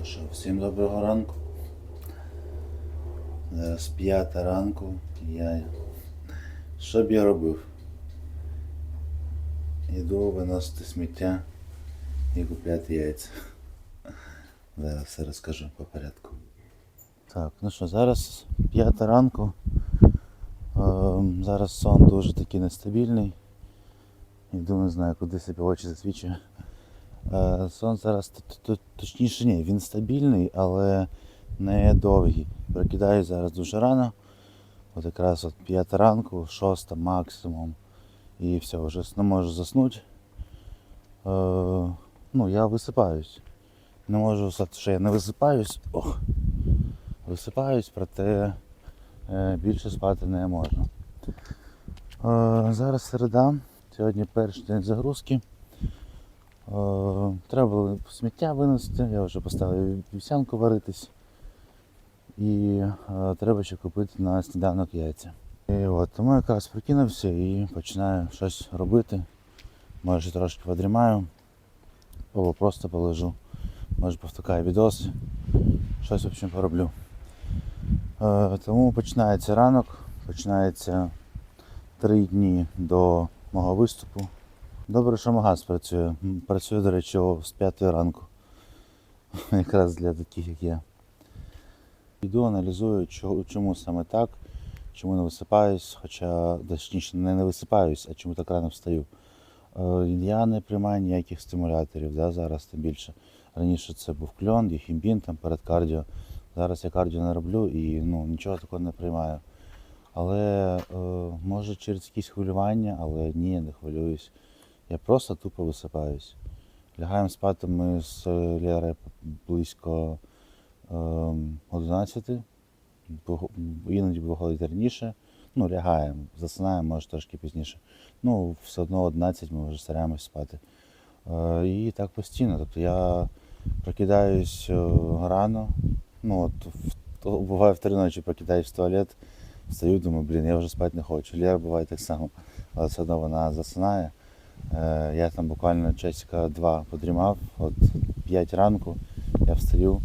Ну що, всім доброго ранку. Зараз п'ята ранку. Я... Що б я робив? Іду виносити сміття і купляти яйця. Зараз все розкажу по порядку. Так, ну що, зараз п'ята ранку. Зараз сон дуже такий нестабільний. Іду, не знаю, куди собі очі засвічую. Е, Сон зараз точніше ні, він стабільний, але не довгий. Прокидаюсь зараз дуже рано. От якраз от 5 ранку, 6 максимум. І все, вже не можу заснути. Е, ну, я висипаюсь. Не можу сказати, що я не висипаюсь. Ох. Висипаюсь, проте е, більше спати не можу. Е, зараз середа. Сьогодні перший день загрузки. Е, Треба було сміття винести, я вже поставив вівсянку варитись. І е, треба ще купити на сніданок яйця. І от, тому якраз прокинувся і починаю щось робити. Може трошки подрімаю, або просто полежу. Може повтикаю відос, щось в общем пороблю. Е, тому починається ранок, починається три дні до мого виступу. Добре, що магаз працює. Працює, до речі, з 5 ранку. Якраз для таких, як я. Йду, аналізую, чому саме так, чому не висипаюсь, хоча точніше не, не висипаюсь, а чому так рано встаю. Е, Я не приймаю ніяких стимуляторів, да, зараз тим більше. Раніше це був кльон, діхімбін там перед кардіо. Зараз я кардіо не роблю і ну, нічого такого не приймаю. Але е, може через якісь хвилювання, але ні, я не хвилююсь. Я просто тупо висипаюсь. Лягаємо спати ми з Лєрою близько ем, 11. Іноді виходить раніше. Ну, лягаємо, засинаємо, може трошки пізніше. Ну, все одно 11 ми вже стараємось спати. Е, і так постійно. Тобто я прокидаюсь е, рано. Ну, от, буває в три ночі прокидаюсь в туалет, встаю, думаю, блін, я вже спати не хочу. Лєра буває так само, але все одно вона засинає. Е, я там буквально часика два подрімав, от 5 ранку я встаю.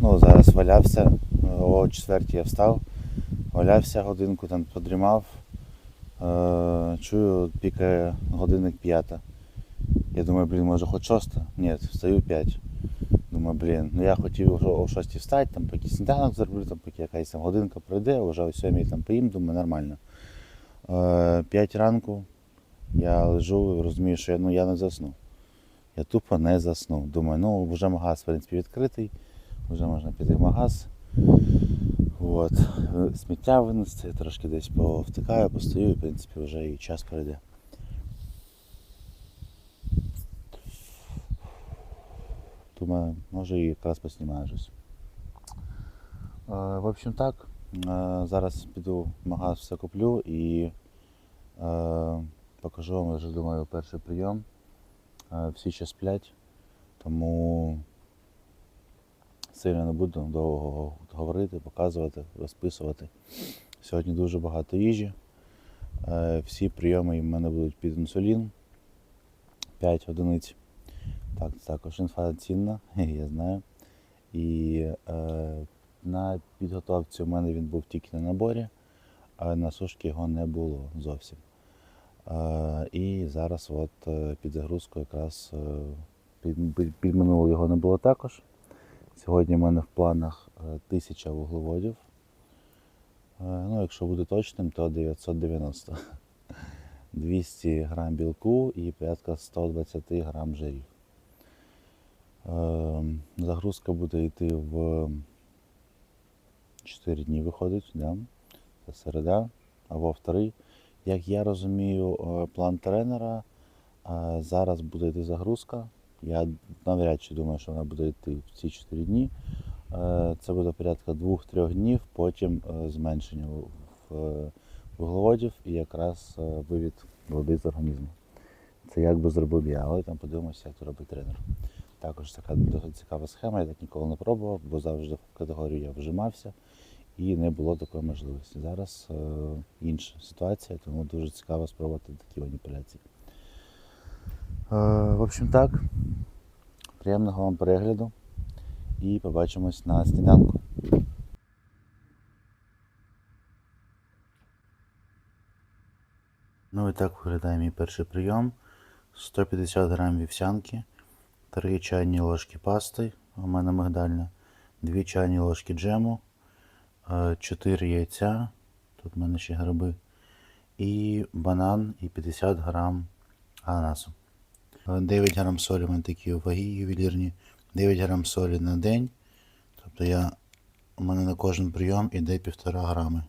Ну, зараз валявся, е, о четвертій я встав, валявся годинку, там подрімав. Е, чую, пікає годинник п'ята. Я думаю, блін, може хоч шоста? Ні, встаю п'ять. Думаю, блін, ну я хотів о 6 встати, там поки сніданок зроблю, там поки якась там годинка пройде, вже о 7 там поїм, думаю, нормально. Е, 5 ранку я лежу і розумію, що я, ну, я не засну. Я тупо не заснув. Думаю, ну вже магаз, в принципі, відкритий, вже можна піти в магаз. От. Сміття винести, трошки десь повтикаю, постою і в принципі вже і час пройде. Думаю, може і якраз поснімаю щось. Е, В общем так, е, зараз піду в магаз все куплю і е, покажу вам вже думаю перший прийом. Е, Всі ще сплять, тому сильно не буду довго говорити, показувати, розписувати. Сьогодні дуже багато їжі. Е, Всі прийоми в мене будуть під інсулін. 5 одиниць. Так, також інфа цінна, я знаю. І е, на підготовці у мене він був тільки на наборі, а на сушки його не було зовсім. І зараз от е, під загрузку якраз е, під, під, під минулого його не було також. Сьогодні в мене в планах е, 1000 вуглеводів. Е, ну, якщо бути точним, то 990. 200 грам білку і порядка 120 грам жирів. Загрузка буде йти в 4 дні виходить, да? це середа або в 3. Як я розумію, е, план тренера е, зараз буде йти загрузка. Я навряд чи думаю, що вона буде йти в ці 4 дні. Е, Це буде порядка 2-3 днів, потім зменшення вуглеводів і якраз вивід води з організму. Це як би зробив я, але там подивимося, як це робить тренер. Також така досить цікава схема, я так ніколи не пробував, бо завжди в категорію я вжимався і не було такої можливості. Зараз е, інша ситуація, тому дуже цікаво спробувати такі маніпуляції. Е, в общем так, приємного вам перегляду. і побачимось на сніданку. Ну і так виглядає мій перший прийом. 150 грам вівсянки, 3 чайні ложки пасти, у мене мигдальна, 2 чайні ложки джему, 4 яйця, тут в мене ще гриби, і банан і 50 грам ананасу. 9 грам солі у мене такі ваги ювелірні, 9 грам солі на день. Тобто я, у мене на кожен прийом іде 1,5 грами.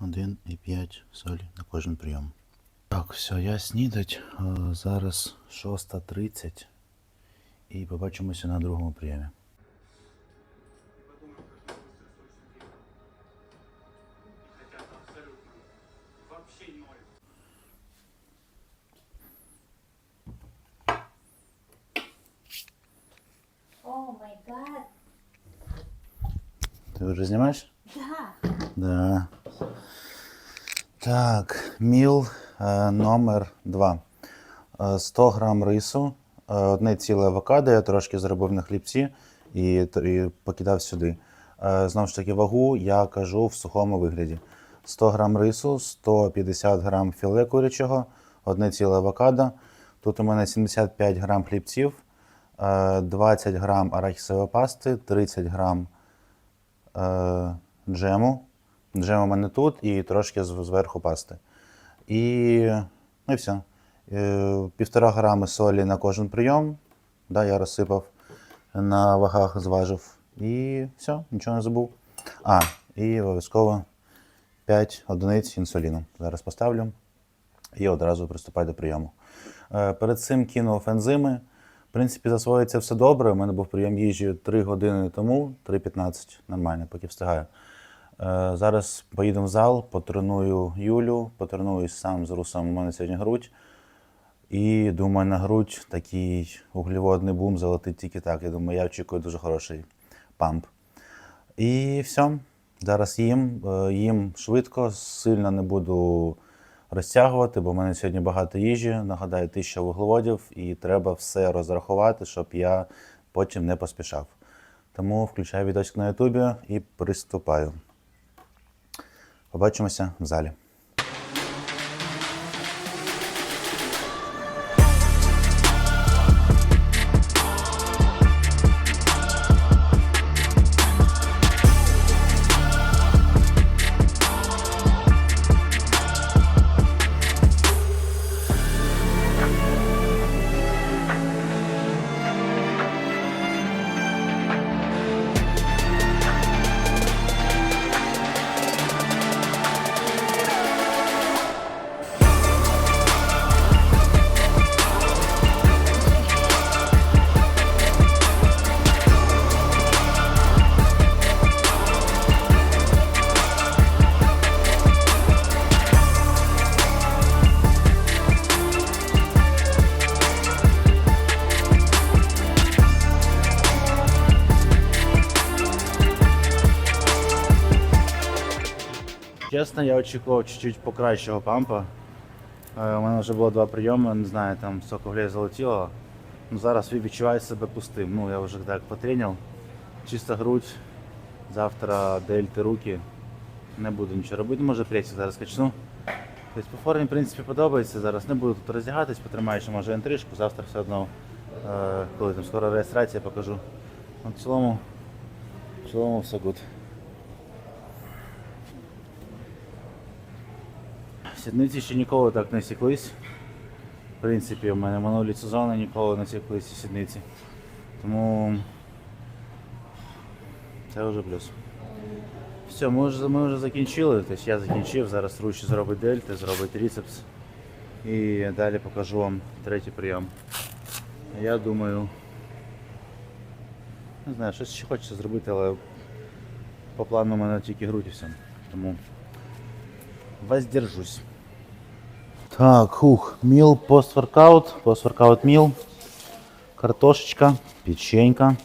1,5 солі на кожен прийом. Так, все, я снідать. Е, Зараз 6.30 і побачимося на другому прийомі. Май гад, Ти вже знімаєш? да. Да. Так, міл е, номер 2. 100 грам рису, е, одне ціле авокадо, я трошки зробив на хлібці і, і покидав сюди. Е, Знову ж таки, вагу я кажу в сухому вигляді. 100 грам рису, 150 грам філе курячого, одне ціле авокадо. Тут у мене 75 грам хлібців, е, 20 грам арахісової пасти, 30 грам е, джему. Джем у мене тут і трошки зверху пасти. І, ну і все. Е, Півтора грами солі на кожен прийом. Да, я розсипав на вагах, зважив. І все, нічого не забув. А, і обов'язково 5 одиниць інсуліну. Зараз поставлю і одразу приступаю до прийому. Е, Перед цим кинув ензими. В принципі, засвоїться все добре. У мене був прийом їжі 3 години тому, 3.15, нормально, поки встигаю. Е, Зараз поїдемо в зал, потреную Юлю, потренуюсь сам з русом. У мене сьогодні грудь. І думаю, на грудь такий углеводний бум залетить тільки так. Я думаю, я очікую дуже хороший памп. І все. Зараз їм, е, їм швидко, сильно не буду розтягувати, бо в мене сьогодні багато їжі. Нагадаю, тисяча вуглеводів, і треба все розрахувати, щоб я потім не поспішав. Тому включаю відосик на Ютубі і приступаю. Побачимося в залі. Чесно, я очікував чуть-чуть покращого пампа. Е, У мене вже було два прийоми, не знаю, там глей залетіло. Ну, зараз відчуваю себе пустим. Ну, я вже так потренив. Чиста грудь. Завтра дельти руки. Не буду нічого робити, може пресик зараз качну. Тобто по формі, в принципі, подобається. Зараз не буду тут роздягатись, потримаю ще може інтрижку, завтра все одно, е, коли там скоро реєстрація покажу. Ну, в цілому, в цілому все good. Сідниці ще ніколи так не сіклись. В принципі, в мене минулі сезони ніколи не сіклися сідниці. Тому це вже плюс. Все, ми вже, ми вже закінчили. Тобто я закінчив, зараз ручі зробить дельти, зробить трицепс. І далі покажу вам третій прийом. Я думаю. Не знаю, щось ще хочеться зробити, але по плану у мене тільки грудь і все. Тому воздержусь. Так, хух, мил постворкаут, постворкаут мил, картошечка, печенька.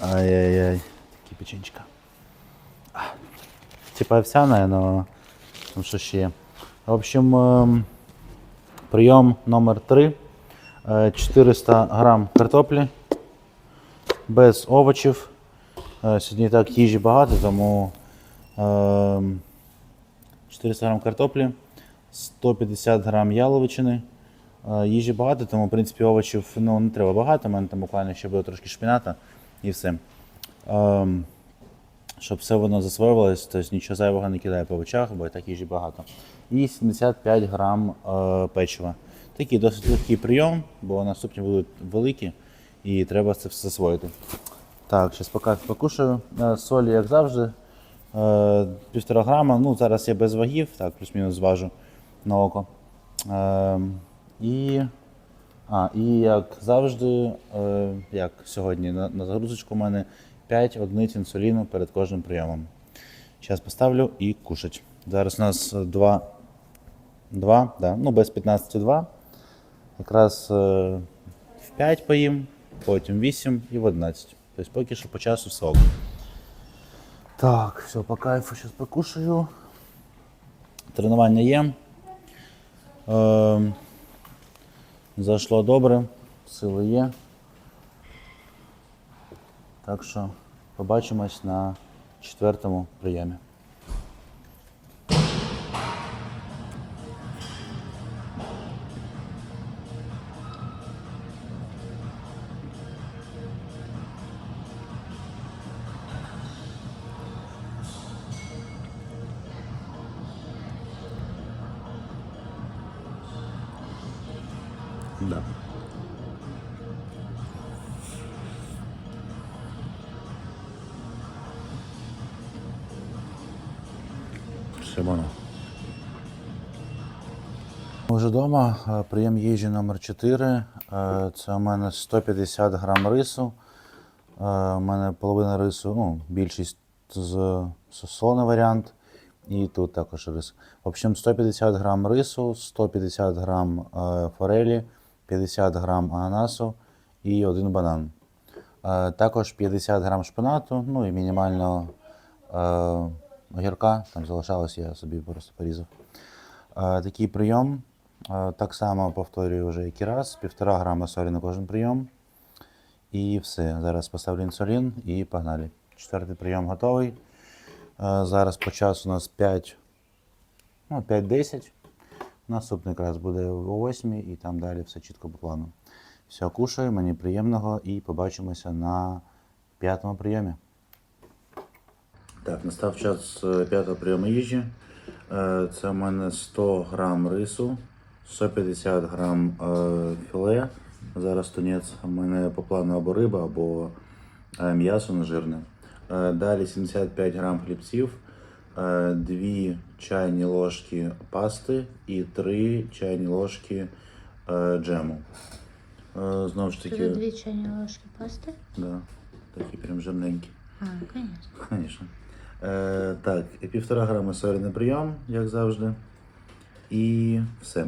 Ай-яй-яй, такі печеньчика. А, Типа овсяная, но ну, що ще. В общем, ем, прийом номер 3. Е, 400 грам картоплі без овочів. Е, Сьогодні так їжі багато, тому е, 400 грам картоплі, 150 грам яловичини. Е, Їжі багато, тому в принципі овочів ну, не треба багато. У мене там буквально ще буде трошки шпіната і все. Ем, щоб все воно засвоювалось, тобто нічого зайвого не кидає по овочах, бо і так їжі багато. І 75 грам е, печива. Такий досить легкий прийом, бо наступні будуть великі і треба це все засвоїти. Так, зараз поки покушаю. Е, Солі, як завжди, е, півтора грама. Ну, зараз я без вагів, так, плюс-мінус зважу на око. Е, і, а, і як завжди, е, як сьогодні, на, на загрузочку у мене 5 одиниць інсуліну перед кожним прийомом. Зараз поставлю і кушать. Зараз у нас 2, 2 да, ну без 15,2. Якраз е, в 5 поїм, потім 8 і в 11. Тобто поки що по часу все ок. Так, все, по кайфу зараз покушаю. Тренування є. Е, зайшло добре, сили є. Так що побачимось на четвертому прийомі. Воно. Ми вдома. Е, Прийом їжі номер 4. Е, Це у мене 150 грам рису. Е, У мене половина рису, ну, більшість з солоний варіант. І тут також рис. В общем, 150 грам рису, 150 грам форелі, 50 грам ананасу і один банан. Також 50 грам шпинату, ну і мінімально огірка, там залишалось, я собі просто порізав. Е, Такий прийом. Е, Так само повторюю вже як і раз, півтора грама солі на кожен прийом. І все. Зараз поставлю інсулін і погнали. Четвертий прийом готовий. Е, Зараз по часу у нас 5, ну, 5-10. Наступний якраз буде о 8 і там далі все чітко по плану. Все, кушаю, мені приємного і побачимося на п'ятому прийомі. Так, настав час е, п'ятого прийому їжі. Е, Це у мене 100 грам рису, 150 грам е, філе. Зараз тунець у мене по плану або риба, або м'ясо нежирне. Далі 75 грам хлібців, 2 чайні ложки пасти і 3 чайні ложки джему. Знову ж Це таки, дві чайні ложки пасти? да, такі прям жирненькі. А, звісно. Звісно. Е, так, півтора грами солі на прийом, як завжди. І все.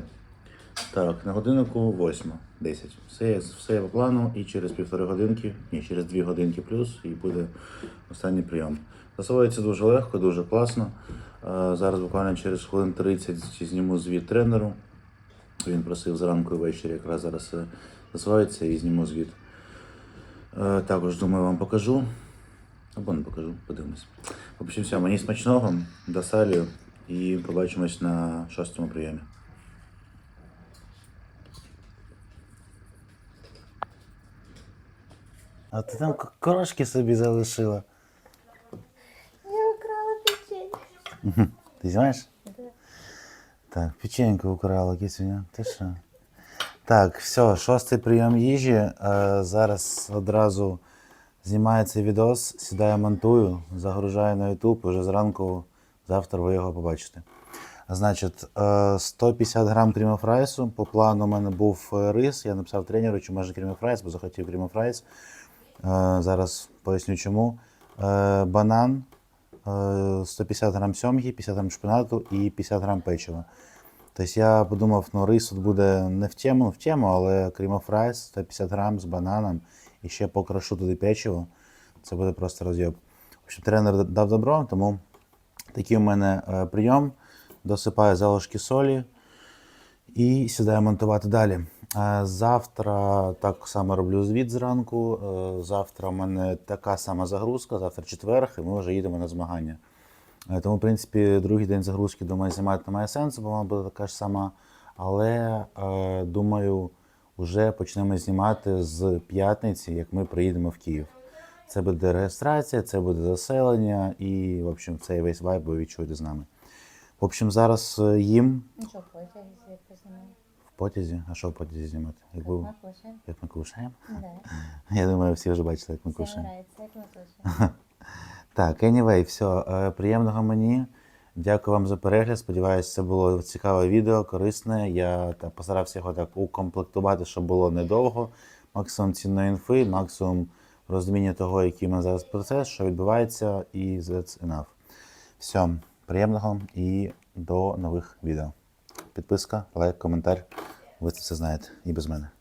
Так, на годиннику 8, 10. Все, все по плану, і через півтори годинки, ні, через дві годинки плюс, і буде останній прийом. Засвоюється дуже легко, дуже класно. Е, зараз буквально через хвилин 30 зніму звіт тренеру. Він просив зранку і ввечері, якраз зараз е, і зніму звіт. Е, Також думаю, вам покажу. Або не покажу, подивимось. В общем, все, мені смачного, до салі і побачимось на шостому прийомі. А ти там крошки собі залишила. Я украла печень. Ти знаєш? Так, печеньку украла кисюня. Ти що? Так, все, шостий прийом їжі. Зараз одразу знімається відос, сідаю, монтую, загружаю на YouTube. Уже зранку, завтра ви його побачите. Значить, е, 150 грам крімофрайсу. По плану у мене був е, рис. Я написав тренеру, чи може крімофрайс, бо захотів крімофрайс. Е, Зараз поясню чому. Е, Банан, е, 150 грам сьомги, 50 грам шпинату і 50 грам печива. Тобто я подумав, ну рис тут буде не в тему, в тему, але крімофрайс 150 грам з бананом і ще покрошу туди печиво. Це буде просто роз'єб. В тренер дав добро, тому такий у мене е, прийом. Досипаю залишки солі і сідаю монтувати далі. Е, Завтра так само роблю звіт зранку. Е, Завтра в мене така сама загрузка, завтра четверг, і ми вже їдемо на змагання. Тому, в принципі, другий день загрузки, думаю, знімати немає сенсу, бо вона буде така ж сама. Але думаю, вже почнемо знімати з п'ятниці, як ми приїдемо в Київ. Це буде реєстрація, це буде заселення, і, в общем, цей весь вайб ви відчуєте з нами. В общем, зараз е, їм Ну що, потяг звідти познімаємо? в потязі. А що в потязі знімати? Як, був, Ми кушаємо. як ми кушаємо? Да. Я думаю, всі вже бачили, як ми кушаємо. як ми кушаємо. Так, anyway, все, приємного мені. Дякую вам за перегляд. Сподіваюся, це було цікаве відео, корисне. Я та, постарався його так укомплектувати, щоб було недовго. Максимум цінної інфи, максимум розуміння того, який мене зараз процес, що відбувається, і that's enough. Все, приємного і до нових відео. Підписка, лайк, коментар. Ви це все знаєте і без мене.